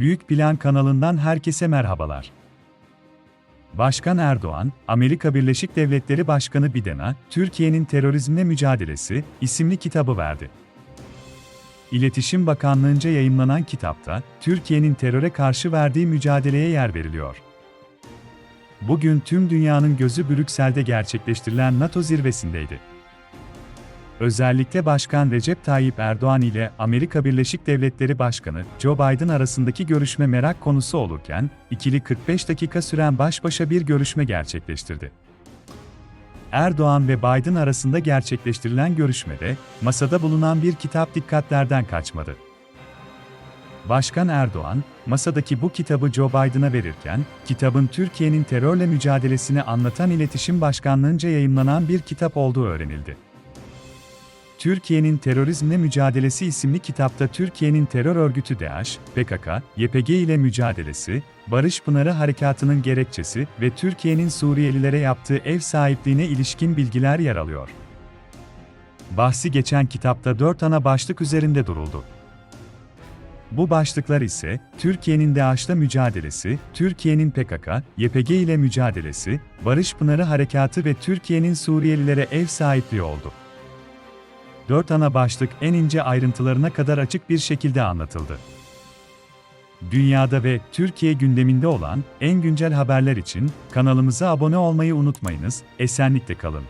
Büyük Plan kanalından herkese merhabalar. Başkan Erdoğan, Amerika Birleşik Devletleri Başkanı Biden'a Türkiye'nin Terörizmle Mücadelesi isimli kitabı verdi. İletişim Bakanlığı'nca yayımlanan kitapta Türkiye'nin teröre karşı verdiği mücadeleye yer veriliyor. Bugün tüm dünyanın gözü Brüksel'de gerçekleştirilen NATO zirvesindeydi. Özellikle Başkan Recep Tayyip Erdoğan ile Amerika Birleşik Devletleri Başkanı Joe Biden arasındaki görüşme merak konusu olurken, ikili 45 dakika süren baş başa bir görüşme gerçekleştirdi. Erdoğan ve Biden arasında gerçekleştirilen görüşmede, masada bulunan bir kitap dikkatlerden kaçmadı. Başkan Erdoğan, masadaki bu kitabı Joe Biden'a verirken, kitabın Türkiye'nin terörle mücadelesini anlatan İletişim Başkanlığı'nca yayımlanan bir kitap olduğu öğrenildi. Türkiye'nin Terörizmle Mücadelesi isimli kitapta Türkiye'nin terör örgütü DAEŞ, PKK, YPG ile mücadelesi, Barış Pınarı Harekatı'nın gerekçesi ve Türkiye'nin Suriyelilere yaptığı ev sahipliğine ilişkin bilgiler yer alıyor. Bahsi geçen kitapta dört ana başlık üzerinde duruldu. Bu başlıklar ise, Türkiye'nin DAEŞ'la mücadelesi, Türkiye'nin PKK, YPG ile mücadelesi, Barış Pınarı Harekatı ve Türkiye'nin Suriyelilere ev sahipliği oldu. Dört ana başlık en ince ayrıntılarına kadar açık bir şekilde anlatıldı. Dünyada ve Türkiye gündeminde olan en güncel haberler için kanalımıza abone olmayı unutmayınız, esenlikle kalın.